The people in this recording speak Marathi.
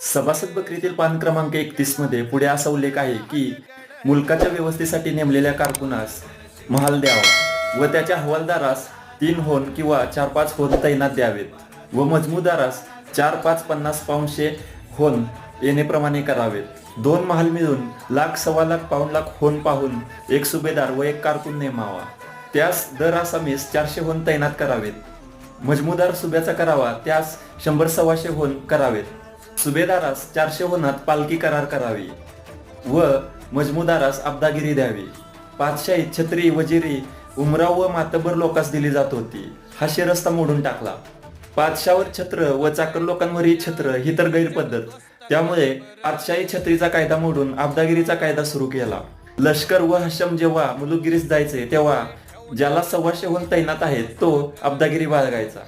सभासद बकरीतील पान क्रमांक एकतीसमध्ये पुढे असा उल्लेख आहे की मुलकाच्या व्यवस्थेसाठी नेमलेल्या कारकुनास महाल द्यावा व त्याच्या हवालदारास तीन होन किंवा चार पाच होन तैनात द्यावेत व मजमुदारास चार पाच पन्नास पाऊंडशे होन येणेप्रमाणे करावेत. दोन महाल मिळून लाख सव्वा लाख पाऊण लाख होन पाहून एक सुभेदार व एक कारकून नेमावा. त्यास दर आसामीस चारशे होन तैनात करावेत. मजमुदार सुभ्याचा करावा त्यास शंभर सव्वाशे होन करावेत. सुभेदारास चारशे होनात पालखी करार करावी व मजमुदारास अब्दागिरी द्यावी. पाचशाही छत्री वजिरी उमराव व मातबर लोकास दिली जात होती. हा शिरस्ता मोडून टाकला. पाचशावर छत्र व चाकर लोकांवरही छत्र ही तर गैरपद्धत. त्यामुळे पातशाही छत्रीचा कायदा मोडून अब्दागिरीचा कायदा सुरू केला. लष्कर व हशम जेव्हा मुलुगिरीस जायचे तेव्हा ज्याला सव्वाशे होऊन तैनात आहेत तो अब्दागिरी बाळगायचा.